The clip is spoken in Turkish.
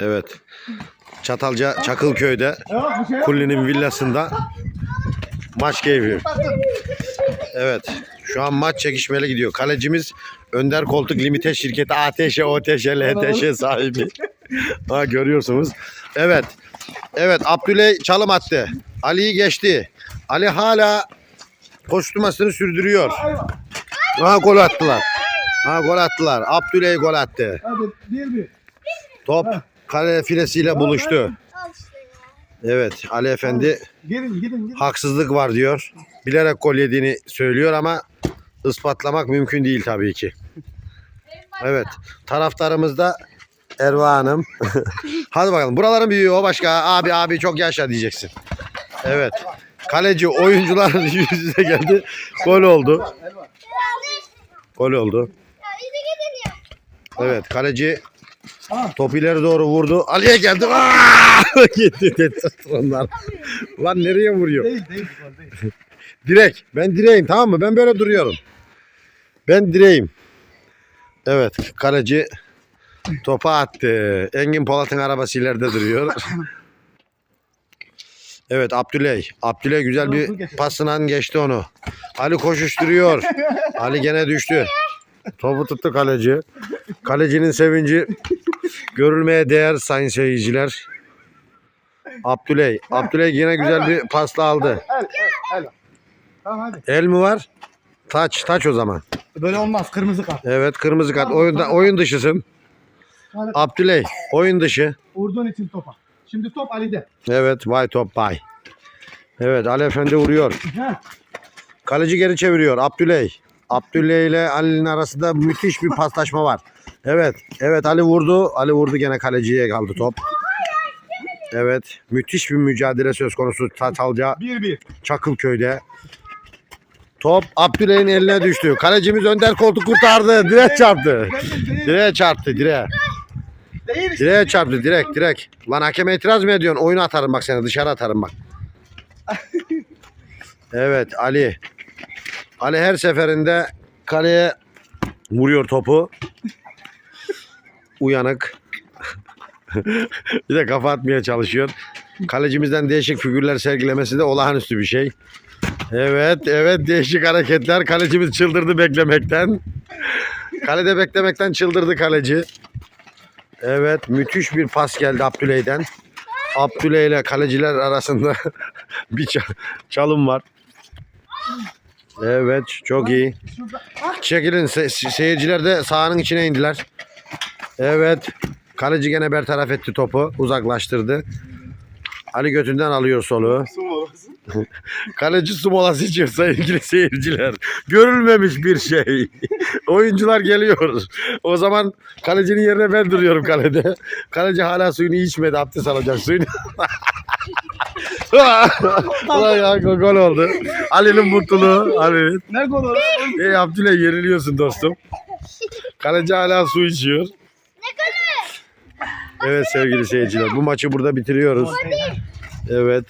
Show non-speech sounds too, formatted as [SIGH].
Evet. Çatalca Çakılköy'de Kulli'nin villasında maç keyfi. Evet. Şu an maç çekişmeli gidiyor. Kalecimiz Önder Koltuk Limite şirketi ATŞ, OTŞ, LTŞ sahibi. ha görüyorsunuz. Evet. Evet Abdüley çalım attı. Ali'yi geçti. Ali hala koşturmasını sürdürüyor. Ha gol attılar. Ha gol attılar. Abdüley gol attı. Hadi bir bir. Top kale filesiyle buluştu. Evet Ali Efendi Gelin gidin gidin. haksızlık var diyor. Bilerek gol yediğini söylüyor ama ispatlamak mümkün değil tabii ki. Evet. Taraftarımız da Erva Hanım. [LAUGHS] Hadi bakalım. Buraların büyüğü o başka. Abi abi çok yaşa diyeceksin. Evet. Kaleci oyuncular [LAUGHS] yüz yüze geldi. Gol oldu. Gol oldu. Evet kaleci top ileri doğru vurdu. Ali'ye geldi. Aa! [LAUGHS] Gitti testosteronlar. Lan nereye vuruyor? Değil değil değil. [LAUGHS] Direk. Ben direğim tamam mı? Ben böyle duruyorum. Ben direğim. Evet kaleci topa attı. Engin Polat'ın arabası ileride duruyor. [LAUGHS] Evet Abdüley. Abdüley güzel bir pasından geçti onu. Ali koşuşturuyor. Ali gene düştü. Topu tuttu kaleci. Kalecinin sevinci görülmeye değer sayın seyirciler. Abdüley. Abdüley yine güzel bir pasla aldı. El el el. Tamam hadi. El mi var? Taç, taç o zaman. Böyle olmaz kırmızı kart. Evet, kırmızı kart. Oyunda oyun dışısın. Hadi. Abdüley, oyun dışı. Vurduğun için topa. Şimdi top Ali'de. Evet, vay top bay. Evet, Ali Efendi vuruyor. Kaleci geri çeviriyor. Abdüley. Abdüley ile Ali'nin arasında müthiş bir paslaşma var. Evet, evet Ali vurdu. Ali vurdu gene kaleciye kaldı top. Evet, müthiş bir mücadele söz konusu Tatalca Bir bir. Çakılköy'de. Top Abdüley'in eline düştü. Kalecimiz Önder Koltuk kurtardı. Direğe çarptı. Direğe çarptı direğe. Direğe çarptı direkt direkt. Lan hakeme itiraz mı ediyorsun? Oyunu atarım bak seni dışarı atarım bak. Evet Ali. Ali her seferinde kaleye vuruyor topu. Uyanık. bir de kafa atmaya çalışıyor. Kalecimizden değişik figürler sergilemesi de olağanüstü bir şey. Evet, evet değişik hareketler. Kalecimiz çıldırdı beklemekten. Kalede beklemekten çıldırdı kaleci. Evet müthiş bir pas geldi Abdüley'den. Abdüley ile kaleciler arasında [LAUGHS] bir ça- çalım var. Evet çok iyi. Çekilin se- seyirciler de sahanın içine indiler. Evet kaleci gene bertaraf etti topu uzaklaştırdı. Ali götünden alıyor soluğu. [LAUGHS] Kaleci su molası içiyor sevgili seyirciler. Görülmemiş bir şey. [LAUGHS] Oyuncular geliyor. O zaman kalecinin yerine ben duruyorum kalede. Kaleci hala suyunu içmedi. Abdest alacak suyunu. [LAUGHS] Ulan ya gol oldu. Ali'nin mutluluğu. Ali. Ne gol olur? Ey Abdülay yeniliyorsun dostum. Kaleci hala su içiyor. Evet sevgili seyirciler bu maçı burada bitiriyoruz. Evet.